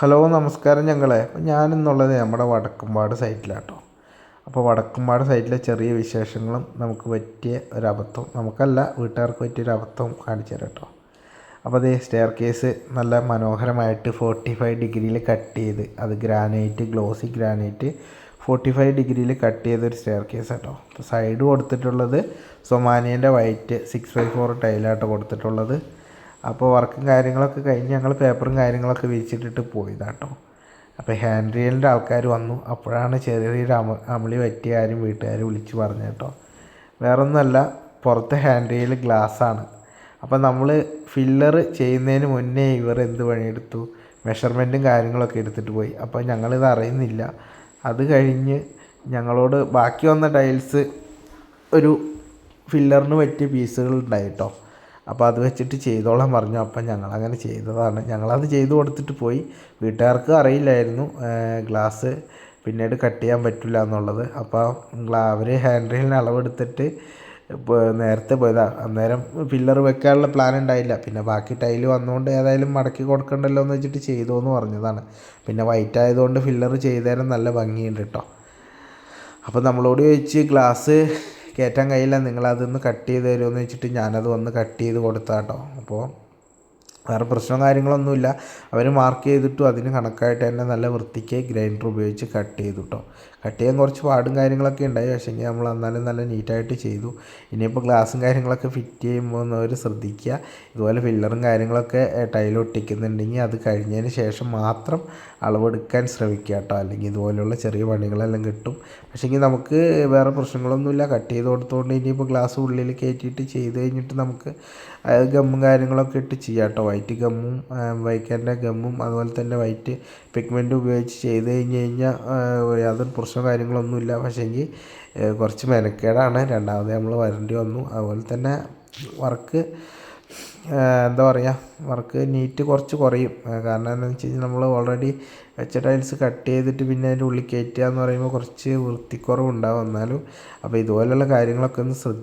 Hello നമസ്കാരം ഞങ്ങളെ. ഞാനിന്നുള്ളത് നമ്മുടെ വടക്കുംപാട് സൈറ്റിലാട്ടോ. അപ്പോൾ വടക്കുംപാട് സൈറ്റിലെ ചെറിയ വിശേഷങ്ങളും നമുക്ക് പറ്റിയ ഒരബദ്ധം നമുക്കല്ല വീട്ടുകാർക്ക് പറ്റിയ ഒരു അബദ്ധം കാണിച്ചു തരാം കേട്ടോ അപ്പോൾ അതേ സ്റ്റെയർ കേസ് നല്ല മനോഹരമായിട്ട് ഫോർട്ടി ഫൈവ് ഡിഗ്രിയിൽ കട്ട് ചെയ്ത് അത് granite glossy granite forty five ഡിഗ്രിയിൽ കട്ട് ചെയ്തൊരു സ്റ്റെയർ കേസ് കേട്ടോ സൈഡ് കൊടുത്തിട്ടുള്ളത് സൊമാനിയന്റെ വൈറ്റ് സിക്സ് ബൈ ഫോർ ടൈലാട്ടോ കൊടുത്തിട്ടുള്ളത്. അപ്പോൾ വർക്കും കാര്യങ്ങളൊക്കെ കഴിഞ്ഞ് ഞങ്ങൾ പേപ്പറും കാര്യങ്ങളൊക്കെ വിരിച്ചിട്ടിട്ട് പോയതാട്ടോ. അപ്പോൾ ഹാൻഡ് റീലിന്റെ ആൾക്കാർ വന്നു. അപ്പോഴാണ് ചെറിയൊരു അമ അമളി പറ്റിയ ആരും വീട്ടുകാർ വിളിച്ച് പറഞ്ഞു കേട്ടോ വേറൊന്നുമല്ല പുറത്ത് ഹാൻഡ് റീൽ ഗ്ലാസ്സാണ്. അപ്പോൾ നമ്മൾ ഫില്ലർ ചെയ്യുന്നതിന് മുന്നേ ഇവർ എന്ത് പണിയെടുത്തു? മെഷർമെന്റും കാര്യങ്ങളൊക്കെ എടുത്തിട്ട് പോയി. അപ്പോൾ ഞങ്ങളിത് അറിയുന്നില്ല. അത് കഴിഞ്ഞ് ഞങ്ങളോട് ബാക്കി വന്ന ടൈൽസ് ഒരു ഫില്ലറിന് പറ്റിയ പീസുകൾ ഉണ്ടായിട്ടോ. അപ്പോൾ അത് വെച്ചിട്ട് ചെയ്തോളാൻ പറഞ്ഞു. അപ്പം ഞങ്ങൾ അങ്ങനെ ചെയ്തതാണ്. ഞങ്ങളത് ചെയ്തു കൊടുത്തിട്ട് പോയി. വീട്ടുകാർക്ക് അറിയില്ലായിരുന്നു ഗ്ലാസ് പിന്നീട് കട്ട് ചെയ്യാൻ പറ്റില്ല എന്നുള്ളത്. അപ്പോൾ അവർ ഹാൻഡ് റെയിലിന് അളവെടുത്തിട്ട് നേരത്തെ പോയതാണ് അന്നേരം പില്ലർ വെക്കാനുള്ള പ്ലാൻ ഉണ്ടായില്ല. പിന്നെ ബാക്കി ടൈൽ വന്നുകൊണ്ട് ഏതായാലും മടക്കി കൊടുക്കണ്ടല്ലോ എന്ന് വെച്ചിട്ട് ചെയ്തു എന്ന് പറഞ്ഞതാണ്. പിന്നെ വൈറ്റ് ആയതുകൊണ്ട് ഫില്ലർ ചെയ്തേരം നല്ല ഭംഗിയുണ്ട് കേട്ടോ അപ്പോൾ നമ്മളോട് ചോദിച്ച് ഗ്ലാസ് കയറ്റാൻ കഴിയില്ല. നിങ്ങളതൊന്ന് കട്ട് ചെയ്ത് തരുമെന്ന് വെച്ചിട്ട് ഞാനത് വന്ന് കട്ട് ചെയ്ത് കൊടുത്താട്ടോ. അപ്പോൾ വേറെ പ്രശ്നവും കാര്യങ്ങളൊന്നുമില്ല. അവർ മാർക്ക് ചെയ്തിട്ടു അതിന് കണക്കായിട്ട് തന്നെ നല്ല വൃത്തിക്ക് ഗ്രൈൻഡർ ഉപയോഗിച്ച് കട്ട് ചെയ്തു കേട്ടോ കട്ട് ചെയ്യാൻ കുറച്ച് പാടും കാര്യങ്ങളൊക്കെ ഉണ്ടായി. പക്ഷേ നമ്മൾ എന്നാലും നല്ല നീറ്റായിട്ട് ചെയ്തു. ഇനിയിപ്പോൾ ഗ്ലാസും കാര്യങ്ങളൊക്കെ ഫിറ്റ് ചെയ്യുമ്പോൾ അവർ ശ്രദ്ധിക്കുക. ഇതുപോലെ ഫില്ലറും കാര്യങ്ങളൊക്കെ ടൈൽ ഒട്ടിക്കുന്നുണ്ടെങ്കിൽ അത് കഴിഞ്ഞതിന് ശേഷം മാത്രം അളവെടുക്കാൻ ശ്രമിക്കുക കേട്ടോ അല്ലെങ്കിൽ ഇതുപോലെയുള്ള ചെറിയ പണികളെല്ലാം കിട്ടും. പക്ഷേങ്കിൽ നമുക്ക് വേറെ പ്രശ്നങ്ങളൊന്നുമില്ല. കട്ട് ചെയ്ത് കൊടുത്തുകൊണ്ട് ഇനിയിപ്പോൾ ഗ്ലാസ് ഉള്ളിൽ കയറ്റിയിട്ട് ചെയ്ത് കഴിഞ്ഞിട്ട് നമുക്ക് ഗമ്മും കാര്യങ്ങളൊക്കെ ഇട്ട് ചെയ്യാം കേട്ടോ വൈറ്റ് ഗമ്മും വൈക്കന്റെ ഗമ്മും അതുപോലെ തന്നെ വൈറ്റ് പിഗ്മെന്റ് ഉപയോഗിച്ച് ചെയ്ത് കഴിഞ്ഞ് കഴിഞ്ഞാൽ യാതൊരു പ്രശ്നമോ കാര്യങ്ങളൊന്നുമില്ല പക്ഷേങ്കിൽ കുറച്ച് മെനക്കേടാണ്. രണ്ടാമത് നമ്മൾ വരേണ്ടി വന്നു. അതുപോലെ തന്നെ വർക്ക് എന്താ പറയുക വർക്ക് നീറ്റ് കുറച്ച് കുറയും. കാരണം എന്താണെന്ന് വെച്ച് കഴിഞ്ഞാൽ നമ്മൾ ഓൾറെഡി വെച്ച ടൈൽസ് കട്ട് ചെയ്തിട്ട് പിന്നെ അതിന്റെ ഉള്ളിൽ കയറ്റുക എന്ന് പറയുമ്പോൾ കുറച്ച് വൃത്തിക്കുറവുണ്ടാവും. എന്നാലും അപ്പോൾ ഇതുപോലെയുള്ള കാര്യങ്ങളൊക്കെ ഒന്ന് ശ്രദ്ധി